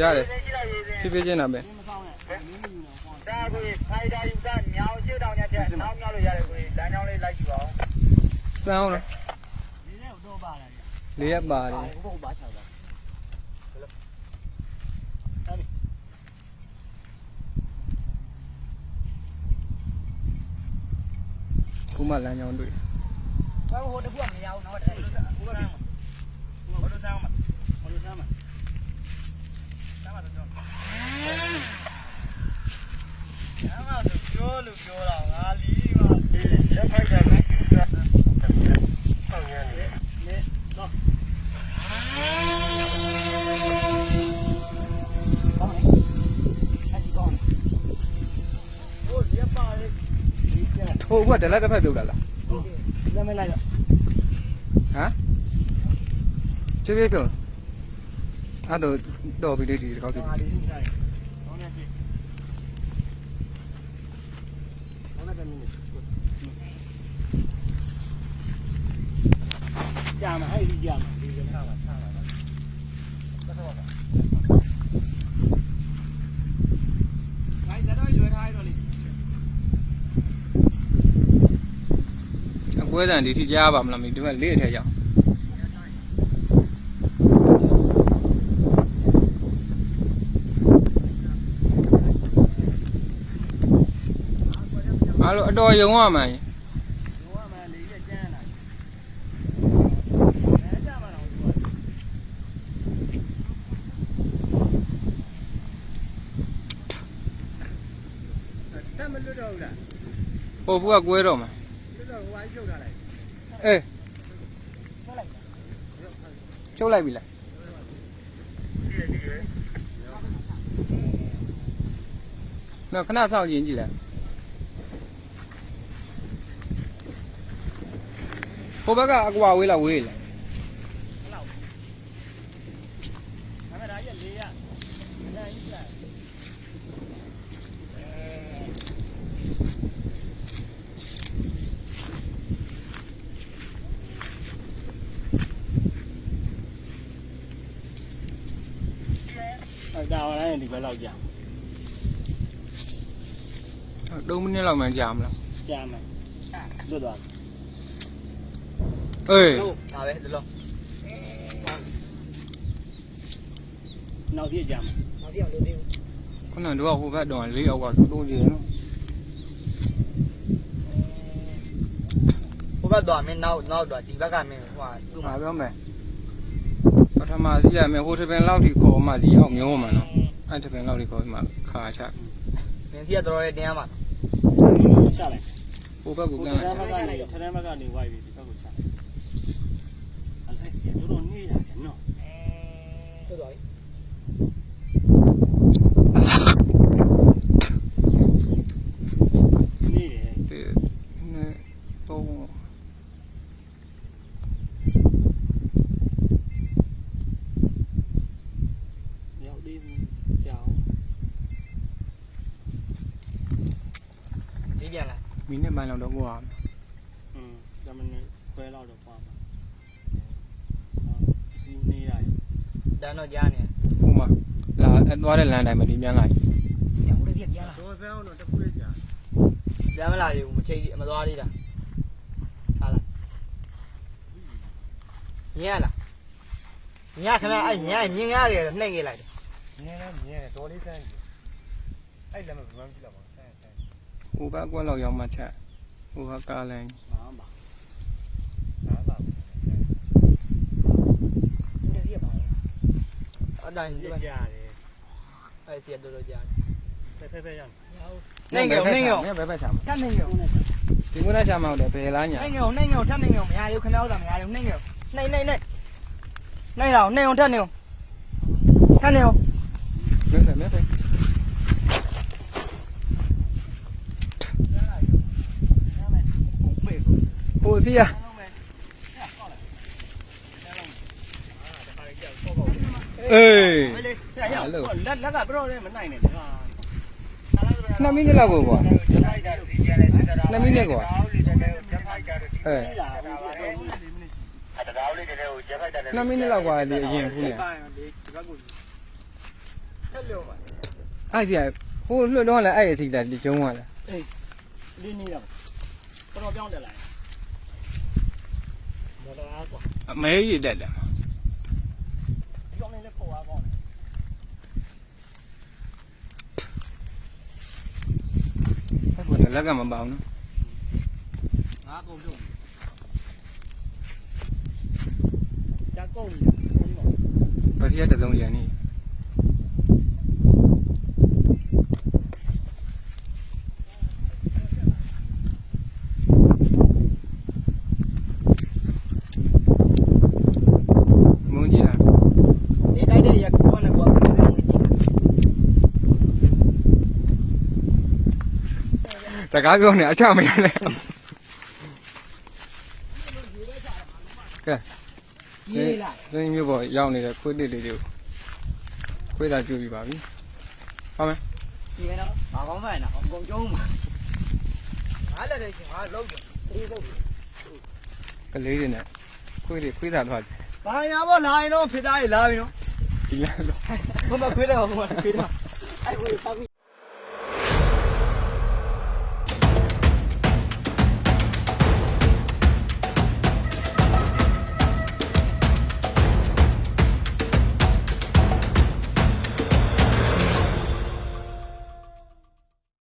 ရတယ်ဖြည်းဖြည်းချင်းတာပဲမဆောင်နဲ့မင်းမယူတော့ဟောဒါကိုဖိုင်တာယူတာမြောင်ရှေ့တောင်ညက်ချက်နောက်မြောက်လို့ရတယ်ကိုလမ်းကြောင်းလေးလိုက်ကြည့်ပါဦးစမ်းအောင်လားဒီထဲကိုတော့ပါလာတယ်လေးရက်ပါတယ်ဘုတ်ပါချောက်ပါခုမှလမ်းကြောင်းတွေ့ဘာဟိုတကူကမရဘူးနော်တဲ့ဟိုကတန်းဟိုကတန်းမှာဟိုကတန်းမှာ ဟောလို့သားမှာ တန်းမှာတော့အဲ့မှာဆိုပြောလို့ပြောတော့ငါလီးပါဒီရက်ဖိုက်တာကဆောင်းရတယ် နေတော့ကောင်းတယ်အဲ့ဒီကောင်းဟိုရက်ပါလေဒီ ကျန်ဟိုကတလက်တစ်ဖက်ပြုတ်တာလားဟုတ်ကဲ့ဒါမဲ့လိုက်တော့ဟမ်ဖြည်းဖြည်းပြုတ်အဲ့တော့တော်ပြီလေးဒီတစ်ခေါက်စီဟာဒီထုတ်ထားတယ်ကောင်းတယ်ပြီကောင်းတယ်မင်းကြာမှာအဲ့ဒီကြာမှာဒီကထားမှာထားမှာတော့တော့ပါဘိုင်းတော့ရွယ်ထားရတော့လေ အကွဲတန်ဒီထိကြားပါမလားမသိဘူးဒီကလေးအထက်ရောက်အားလို့အတော်ယုံရမှန်ဘဝမှာလေးရကျန်းလာအဲကြမှာတော့သူကတမ်းမလွတ်တော့ဘူးလားဟိုဘူးကကွဲတော့မှာလွတ်တော့ ဟိုအကျုပ်ထားလိုက်အေးထွက်လိုက်ချုပ်လိုက်ပြီလားနော်ခဏစောင့်ကြည့်ကြည့်လိုက်ဟိုဘက်ကအကွာဝေးလားဝေးလား အဲ့လောက်ဒါမဲ့ဒါကြီးလေးရအဲကြီးလား ဟုတ်ဒါဝရရင်ဒီဘက်လောက်ကြာ3မိနစ်လောက်မှကြာမလားကြာမယ်လွတ်သွားအေးဟုတ်ဒါပဲဒီလိုနောက်ပြည့်ကြာမယ်နောက်စီအောင်လို့သေးဘူးခုနက ထမစီရမယ်ဟိုတပင်လောက်ထိခေါ်မှဒီအောင်မျိုးမှာနော်အဲ့တပင်လောက်ထိခေါ်မှခါချမင်းစီကတော်တော်လေးတင်းရမှာချလိုက်ဟိုဘက်ကိုကိုကကန်းန်းလိုက်မကနေထရမ်းမကနေဝိုက်ပြီးဒီဘက်ကိုချအဲ့ဒါစီတို့နေရတယ်နော်ဟုတ်တော့ နေတယ် ဒီနဲ့တော့ ရောက်သေးဘူးကြာအောင်ဒီပြန်လာမိနစ်ပိုင်းလောက်တော့ကိုကอืมဒါမနဲ့ခွဲလောက်တော့ပါမှာစီနေရတယ်တန်းတော့ကြားနေဟိုမှာလာအသွားတဲ့လမ်းတိုင်းမှာဒီပြန်လိုက်ပြန်ဦးလေးပြန်ပြန်လာတော့စ မ်းအောင်တော့တခုလေးကြာပြန်မလာသေးဘူးမချိတ်မသွားသေးတာဟာလားညရလားညခဏအဲ့ညမြင်ရတယ်နှိမ့်ခဲ့လိုက်တယ်မြင်လဲမြင်တယ်တော်လေးစမ်းကြည့်အဲ့လည်းမဘမ်းကြည့်တော့ပါဆန်းဆန်းဟိုဘက်ကွက်လောက်ရောက်မှချက်ဟိုဘက်ကားလမ်းဘာမှဘာမှဒီစီကပါအတိုင်းဒီကြမှာည့်ရတယ်အဲ့စီကတော်တော်ကြားဆက်ဆက်ပဲရအောင်နှိမ့်ငယ်နှိမ့်ငယ်ဘယ်ဘက်ချမှာထပ်နှိမ့်ငယ်ဒီမွေးသားချမှာဟုတ်တယ်ဘယ်လားညာနှိမ့်ငယ်နှိမ့်ငယ်ထပ်နှိမ့်ငယ်မရဘူးခဏဥစ္စာမရဘူးနှိမ့်ငယ်နှိမ့်နှိမ့်နှိမ့်နှိမ့်တော့နှိမ့်အောင်ထပ်နှိမ့်အောင်ထပ်နှိမ့်အောင်မြဲ တယ်မြဲတယ်ဟိုစီရအေးလက်လက်ကဘရောလည်းမနိုင်နဲ့ကွာ2မိနစ်လောက်ကိုကွာ2မိနစ်ကွာအဲလာဘူးတော့တရားလေးတည်းကိုရက်ဖိုက်တာ2မိနစ်လောက်ကွာဒီအရင်ခုနေဒီဘက်ကို အဲ့လိုပါအဲ့စီကဟိုလွတ်တော့လည်းအဲ့အထိတာကျုံးသွားလားလင်းနေတော့တော်တော်ပြောင်းတက်လာမော်တော်အားကွာအမဲကြီးတက်တယ်ဒီကောင်လေးလည်းပေါ်အားကောင်းတယ်ဟုတ်ကဲ့လက်ကမပေါအောင်နော်ငါကုန်ပြုတ်ကြာကုန်ပြီကုန်တော့ပစီရတစုံရန်နေမုန်းကြီးလား နေတိုက်တဲ့ရက်ကောနဲ့ကွာဘယ်လိုကြည့် တ ကားပြောနေအချမရနဲ့ကဲရေးလိုက်စင်းမျိုးပေါ်ရောက်နေတဲ့ခွေးလေးလေးတွေကိုခွေးသာကျွပြီးပါပြီဟုတ်မယ်ဒီကနော်ဘာကောင်းမှန်းနော်အကုန်ကျုံးမှာငါလည်းလည်းရှင်ငါလုံးတယ်ဒီလုံးကလေးတွေနဲ့ခွေးတွေခွေးသာသွားတယ်ဘာညာပေါ့လာရင်တော့ဖြစ်သားကြီးလာပြီနော်ဒီလမ်းတော့ဘုမခွေးတယ်ဘုမခွေးတယ်အဲ့ဝေးပါပြီ